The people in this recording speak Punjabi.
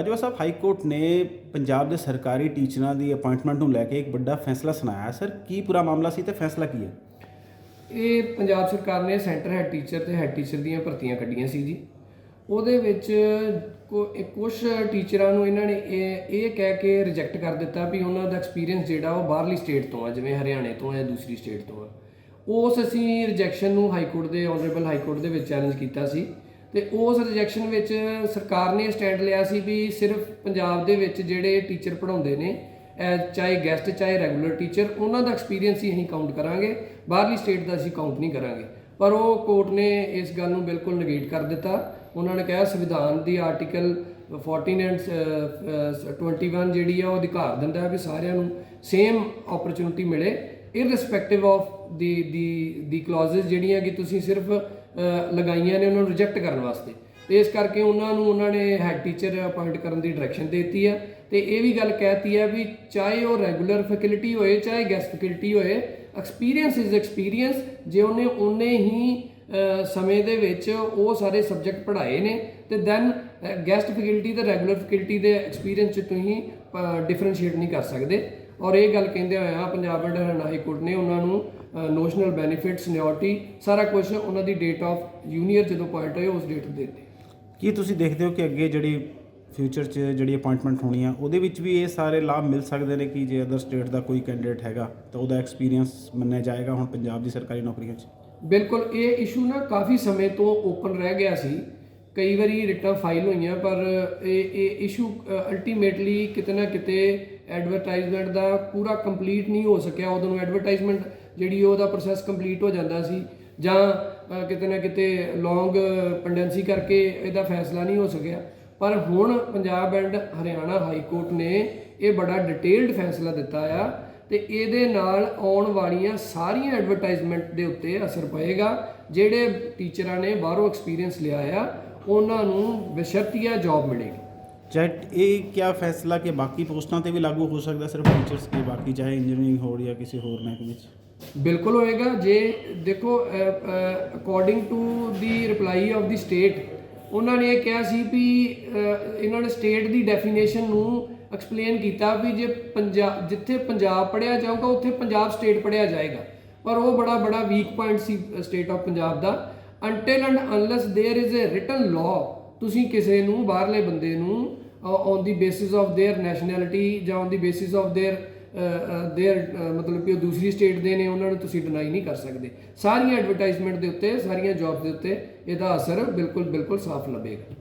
ਬਾਜਵਾ ਸਾਹਿਬ, ਹਾਈ ਕੋਰਟ ਨੇ ਪੰਜਾਬ ਦੇ ਸਰਕਾਰੀ ਟੀਚਰਾਂ ਦੀ ਅਪਾਇੰਟਮੈਂਟ ਨੂੰ ਲੈ ਕੇ ਇੱਕ ਵੱਡਾ ਫੈਸਲਾ ਸੁਣਾਇਆ। ਸਰ, ਕੀ ਪੂਰਾ ਮਾਮਲਾ ਸੀ ਤੇ ਫੈਸਲਾ ਕੀ ਹੈ? ਇਹ ਪੰਜਾਬ ਸਰਕਾਰ ਨੇ ਸੈਂਟਰ ਹੈਡ ਟੀਚਰ ਤੇ ਹੈਡ ਟੀਚਰ ਦੀਆਂ ਭਰਤੀਆਂ ਕੱਢੀਆਂ ਸੀ ਜੀ। ਉਹਦੇ ਵਿੱਚ ਕੁਝ ਟੀਚਰਾਂ ਨੂੰ ਇਹਨਾਂ ਨੇ ਇਹ ਇਹ ਕਹਿ ਕੇ ਰਿਜੈਕਟ ਕਰ ਦਿੱਤਾ ਵੀ ਉਹਨਾਂ ਦਾ ਐਕਸਪੀਰੀਅੰਸ ਜਿਹੜਾ ਉਹ ਬਾਹਰਲੀ ਸਟੇਟ ਤੋਂ ਆ, ਜਿਵੇਂ ਹਰਿਆਣੇ ਤੋਂ ਆ ਜਾਂ ਦੂਸਰੀ ਸਟੇਟ ਤੋਂ ਆ। ਉਸ ਅਸੀਂ ਰਿਜੈਕਸ਼ਨ ਨੂੰ ਹਾਈ ਕੋਰਟ ਦੇ ਆਨਰੇਬਲ ਹਾਈ ਕੋਰਟ ਦੇ ਵਿੱਚ ਚੈਲੰਜ ਕੀਤਾ ਸੀ। ਤੇ ਉਸ ਰਿਜੈਕਸ਼ਨ ਵਿੱਚ ਸਰਕਾਰ ਨੇ ਸਟੈਂਡ ਲਿਆ ਸੀ ਵੀ ਸਿਰਫ ਪੰਜਾਬ ਦੇ ਵਿੱਚ ਜਿਹੜੇ ਟੀਚਰ ਪੜਾਉਂਦੇ ਨੇ ਚਾਹੇ ਗੈਸਟ ਚਾਹੇ ਰੈਗੂਲਰ ਟੀਚਰ ਉਹਨਾਂ ਦਾ ਐਕਸਪੀਰੀਅੰਸ ਹੀ ਅਸੀਂ ਕਾਊਂਟ ਕਰਾਂਗੇ, ਬਾਹਰਲੀ ਸਟੇਟ ਦਾ ਅਸੀਂ ਕਾਊਂਟ ਨਹੀਂ ਕਰਾਂਗੇ। ਪਰ ਉਹ ਕੋਰਟ ਨੇ ਇਸ ਗੱਲ ਨੂੰ ਬਿਲਕੁਲ ਨਗੇਟ ਕਰ ਦਿੱਤਾ। ਉਹਨਾਂ ਨੇ ਕਿਹਾ ਸੰਵਿਧਾਨ ਦੀ ਆਰਟੀਕਲ 14 ਐਂਡ 21 ਜਿਹੜੀ ਆ, ਉਹ ਅਧਿਕਾਰ ਦਿੰਦਾ ਹੈ ਵੀ ਸਾਰਿਆਂ ਨੂੰ ਸੇਮ ਓਪਰਚੁਨਿਟੀ ਮਿਲੇ irrespective of the the the clauses ਜਿਹੜੀਆਂ ਕਿ ਤੁਸੀਂ ਸਿਰਫ ਲਗਾਈਆਂ ਨੇ, ਉਹਨਾਂ ਨੂੰ ਰਿਜੈਕਟ ਕਰਨ ਵਾਸਤੇ। ਤੇ ਇਸ ਕਰਕੇ ਉਹਨਾਂ ਨੂੰ, ਉਹਨਾਂ ਨੇ ਹੈਡ ਟੀਚਰ ਅਪਾਇੰਟ ਕਰਨ ਦੀ ਡਾਇਰੈਕਸ਼ਨ ਦਿੱਤੀ ਹੈ ਤੇ ਇਹ ਵੀ ਗੱਲ ਕਹਿਤੀ ਹੈ ਵੀ ਚਾਹੇ ਉਹ ਰੈਗੂਲਰ ਫੈਕਲਟੀ ਹੋਏ, ਚਾਹੇ ਗੈਸਟ ਫੈਕਲਟੀ ਹੋਏ ਐਕਸਪੀਰੀਅੰਸ ਇਜ਼ ਐਕਸਪੀਰੀਅੰਸ ਜੇ ਉਹਨੇ ਉਹਨੇ ਹੀ ਸਮੇਂ ਦੇ ਵਿੱਚ ਉਹ ਸਾਰੇ ਸਬਜੈਕਟ ਪੜ੍ਹਾਏ ਨੇ, ਤੇ ਦੈਨ ਗੈਸਟ ਫੈਕਲਟੀ ਤੇ ਰੈਗੂਲਰ ਫੈਕਲਟੀ ਦੇ ਐਕਸਪੀਰੀਅੰਸ ਚ ਤੁਸੀਂ ਡਿਫਰੈਂਸ਼ੀਏਟ ਨਹੀਂ ਕਰ ਸਕਦੇ। ਔਰ ਇਹ ਗੱਲ ਕਹਿੰਦੇ ਹੋਇਆ Punjab and Haryana high court ਨੇ ਉਹਨਾਂ ਨੂੰ ਨੋਸ਼ਨਲ ਬੈਨੀਫਿਟ ਸੀਨੀਅਰਟੀ ਸਾਰਾ ਕੁਝ ਉਹਨਾਂ ਦੀ ਡੇਟ ਆਫ ਜੂਨੀਅਰ ਜਦੋਂ ਪੁਆਇੰਟ ਹੋਏ ਉਸ ਡੇਟ ਤੇ ਦਿੱਤੇ। ਕੀ ਤੁਸੀਂ ਦੇਖਦੇ ਹੋ ਕਿ ਅੱਗੇ ਜਿਹੜੀ ਫਿਊਚਰ 'ਚ ਜਿਹੜੀ ਅਪਾਇੰਟਮੈਂਟ ਹੋਣੀ ਆ ਉਹਦੇ ਵਿੱਚ ਵੀ ਇਹ ਸਾਰੇ ਲਾਭ ਮਿਲ ਸਕਦੇ ਨੇ ਕਿ ਜੇ ਅਦਰ ਸਟੇਟ ਦਾ ਕੋਈ ਕੈਂਡੀਡੇਟ ਹੈਗਾ ਤਾਂ ਉਹਦਾ ਐਕਸਪੀਰੀਅੰਸ ਮੰਨਿਆ ਜਾਏਗਾ ਹੁਣ ਪੰਜਾਬ ਦੀ ਸਰਕਾਰੀ ਨੌਕਰੀਆਂ 'ਚ? ਬਿਲਕੁਲ ਇਹ ਇਸ਼ੂ ਨਾ ਕਾਫੀ ਸਮੇਂ ਤੋਂ ਓਪਨ ਰਹਿ ਗਿਆ ਸੀ। ਕਈ ਵਾਰੀ ਰਿਟਨ ਫਾਈਲ ਹੋਈਆਂ, ਪਰ ਇਹ ਇਹ ਇਸ਼ੂ ਅਲਟੀਮੇਟਲੀ ਕਿਤੇ ਨਾ ਕਿਤੇ ਐਡਵਰਟਾਈਜ਼ਮੈਂਟ ਦਾ ਪੂਰਾ ਕੰਪਲੀਟ ਨਹੀਂ ਹੋ ਸਕਿਆ। ਉਦੋਂ ਨੂੰ ਐਡਵਰਟਾਈਜ਼ਮੈਂਟ ਜਿਹੜੀ ਉਹਦਾ ਪ੍ਰੋਸੈਸ ਕੰਪਲੀਟ ਹੋ ਜਾਂਦਾ ਸੀ ਜਾਂ ਕਿਤੇ ਨਾ ਕਿਤੇ ਲੌਂਗ ਪੈਂਡੈਂਸੀ ਕਰਕੇ ਇਹਦਾ ਫੈਸਲਾ ਨਹੀਂ ਹੋ ਸਕਿਆ। ਪਰ ਹੁਣ Punjab and Haryana high court ਨੇ ਇਹ ਬੜਾ ਡਿਟੇਲਡ ਫੈਸਲਾ ਦਿੱਤਾ ਆ ਤੇ ਇਹਦੇ ਨਾਲ ਆਉਣ ਵਾਲੀਆਂ ਸਾਰੀਆਂ ਐਡਵਰਟਾਈਜ਼ਮੈਂਟ ਦੇ ਉੱਤੇ ਅਸਰ ਪਏਗਾ, ਜਿਹੜੇ ਟੀਚਰਾਂ ਨੇ ਬਾਹਰੋਂ ਐਕਸਪੀਰੀਅੰਸ ਲਿਆ ਆ। ਉਹਨਾਂ ਨੂੰ ਬਸ਼ਰਤੀਆ ਜੌਬ ਮਿਲੇਗੀ। ਚਾਹੇ ਇਹ ਕਿਆ ਫੈਸਲਾ ਕਿ ਬਾਕੀ ਪੋਸਟਾਂ ਤੇ ਵੀ ਲਾਗੂ ਹੋ ਸਕਦਾ ਸਿਰਫ ਟੀਚਰਸ ਕੇ ਬਾਕੀ ਚਾਹੇ ਇੰਜੀਨੀਅਰਿੰਗ ਹੋ ਜਾਂ ਕਿਸੇ ਹੋਰ ਮਹਿਕਮੇ 'ਚ? ਬਿਲਕੁਲ ਹੋਏਗਾ ਜੇ ਦੇਖੋ according to the reply of the state ਉਹਨਾਂ ਨੇ ਇਹ ਕਿਹਾ ਸੀ ਵੀ ਇਹਨਾਂ ਨੇ ਸਟੇਟ ਦੀ ਡੈਫੀਨੇਸ਼ਨ ਨੂੰ ਐਕਸਪਲੇਨ ਕੀਤਾ ਵੀ ਜੇ ਪੰਜਾਬ ਜਿੱਥੇ ਪੰਜਾਬ ਪੜਿਆ ਜਾਊਗਾ ਉੱਥੇ ਪੰਜਾਬ ਸਟੇਟ ਪੜਿਆ ਜਾਏਗਾ। ਪਰ ਉਹ ਬੜਾ ਬੜਾ ਵੀਕ ਪੁਆਇੰਟ ਸੀ state of Punjab the. until and unless there is a written law ਤੁਸੀਂ ਕਿਸੇ ਨੂੰ ਬਾਹਰਲੇ ਬੰਦੇ ਨੂੰ on the basis of their nationality ਜਾਂ on the basis of their their ਮਤਲਬ ਕਿ ਉਹ ਦੂਸਰੀ ਸਟੇਟ ਦੇ ਨੇ ਉਹਨਾਂ ਨੂੰ ਤੁਸੀਂ ਡਿਨਾਈ ਨਹੀਂ ਕਰ ਸਕਦੇ ਸਾਰੀਆਂ ਐਡਵਰਟਾਈਜ਼ਮੈਂਟ ਦੇ ਉੱਤੇ ਸਾਰੀਆਂ ਜੌਬਸ ਦੇ ਉੱਤੇ ਇਹਦਾ ਅਸਰ ਬਿਲਕੁਲ ਬਿਲਕੁਲ ਸਾਫ਼ ਲੱਭੇਗਾ